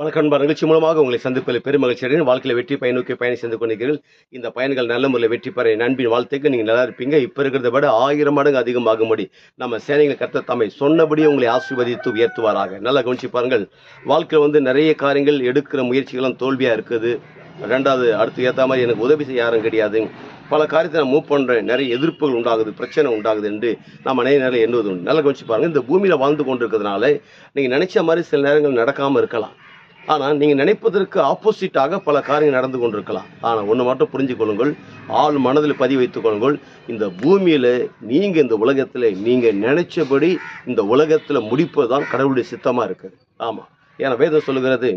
வணக்கம் நண்பர் நிகழ்ச்சி மூலமாக உங்களை சந்திப்பதில் பெருமகிழ்ச்சி அடைகிறேன். வாழ்க்கையில் வெற்றி பயன் பயணம் செய்து கொண்டிருக்கிறீர்கள். இந்த பயன்கள் நல்ல முறையில் வெற்றி பெற நண்பின் வாழ்த்துக்கு நீங்கள் நல்லா இருப்பீங்க. இப்போ இருக்கிறத விட ஆயிரம் மடங்கு அதிகமாகும்படி நம்ம சேனைகள் கத்த தம்மை சொன்னபடி உங்களை ஆசீர்வதித்து உயர்த்துவாராக. நல்லா கவனிச்சு பாருங்கள். வாழ்க்கையில் வந்து நிறைய காரியங்கள் எடுக்கிற முயற்சிகளும் தோல்வியாக இருக்குது. ரெண்டாவது அடுத்து ஏற்ற மாதிரி எனக்கு உதவி செய்ய யாரும் கிடையாது. பல காரியத்தை நான் மூவ் பண்ணுறேன் நிறைய எதிர்ப்புகள் உண்டாகுது பிரச்சனை உண்டாகுது என்று நாம் நிறைய நேரம் எண்ணுவது உண்டு. நல்லா கவனிச்சு பாருங்கள். இந்த பூமியில் வாழ்ந்து கொண்டிருக்கிறதுனால நீங்கள் நினைச்ச மாதிரி சில நேரங்கள் நடக்காமல் இருக்கலாம். ஆனால் நீங்கள் நினைப்பதற்கு ஆப்போசிட்டாக பல காரியங்கள் நடந்து கொண்டிருக்கலாம். ஆனால் ஒன்று மட்டும் புரிஞ்சு கொள்ளுங்கள். ஆள் மனதில் பதிவு வைத்துக் கொள்ளுங்கள். இந்த பூமியில் நீங்கள் இந்த உலகத்தில் நீங்கள் நினைச்சபடி இந்த உலகத்தில் முடிப்பது தான் கடவுளுடைய சித்தமாக இருக்குது ஆமாம் ஏன்னா வேதம் சொல்லுகிறது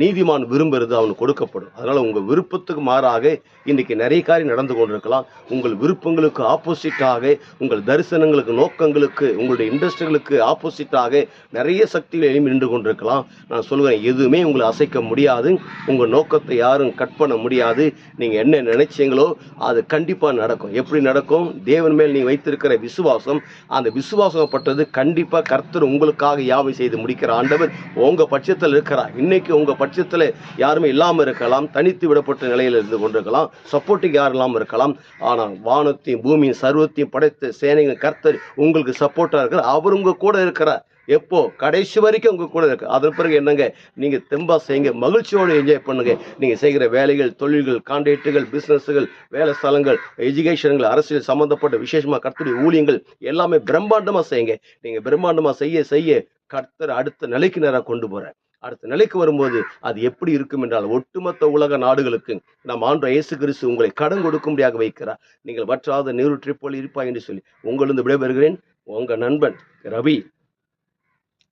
நீதிமான் விரும்புறது அவனுக்கு கொடுக்கப்படும். அதனால் உங்கள் விருப்பத்துக்கு மாறாக இன்றைக்கி நிறைய காரியம் நடந்து கொண்டிருக்கலாம். உங்கள் விருப்பங்களுக்கு ஆப்போசிட்டாக உங்கள் தரிசனங்களுக்கு நோக்கங்களுக்கு உங்களுடைய இண்டஸ்ட்ரிகளுக்கு ஆப்போசிட்டாக நிறைய சக்திகள் எழுப்பி நின்று கொண்டிருக்கலாம். நான் சொல்லுவேன் எதுவுமே உங்களை அசைக்க முடியாது. உங்கள் நோக்கத்தை யாரும் கட் பண்ண முடியாது. நீங்கள் என்ன நினைச்சீங்களோ அது கண்டிப்பாக நடக்கும். எப்படி நடக்கும்? தேவன் மேல் நீ வைத்திருக்கிற விசுவாசம் அந்த விசுவாசப்பட்டது கண்டிப்பாக கர்த்தர் உங்களுக்காக யாவை செய்து முடிக்கிற ஆண்டவர் உங்கள் பட்சத்தில் இருக்கிறார். இன்னைக்கு உங்கள் பட்சத்தில் யாருமே இல்லாமல் இருக்கலாம் தனித்து விடப்பட்ட நிலையில் இருந்து கொண்டிருக்கலாம் சப்போர்ட்டுக்கு யாரும் இல்லாமல் இருக்கலாம். ஆனால் வானத்தையும் பூமியும் சர்வத்தையும் படைத்த சேனைகள் கர்த்தர் உங்களுக்கு சப்போர்ட்டாக இருக்கிறார். அவர் உங்கள் கூட இருக்கிறார். எப்போ? கடைசி வரைக்கும் உங்கள் கூட இருக்கு அதன் பிறகு என்னங்க? நீங்கள் தெம்பா செய்யுங்க மகிழ்ச்சியோடு என்ஜாய் பண்ணுங்க. நீங்கள் செய்கிற வேலைகள் தொழில்கள் கான்ட்ராக்டுகள் பிஸ்னஸுகள் வேலை ஸ்தலங்கள் எஜுகேஷன்கள் அரசியல் சம்மந்தப்பட்ட விசேஷமாக கர்த்தருடைய ஊழியங்கள் எல்லாமே பிரம்மாண்டமாக செய்யுங்க. நீங்கள் பிரம்மாண்டமாக செய்ய செய்ய கர்த்தர் அடுத்த நிலைக்கு நேராக கொண்டு போகிறேன் அடுத்த நிலைக்கு வரும்போது அது எப்படி இருக்கும் என்றால் ஒட்டுமொத்த உலக நாடுகளுக்கு நம் ஆண்ட இயேசு கிறிஸ்து உங்களை கடன் கொடுக்கும்படியாக வைக்கிறார். நீங்கள் வற்றாத நீரூற்றி போல் இருப்பாய் என்று சொல்லி உங்களிருந்து விடைபெறுகிறேன். உங்கள் நண்பன் ரவி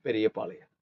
பெரியபாளையம்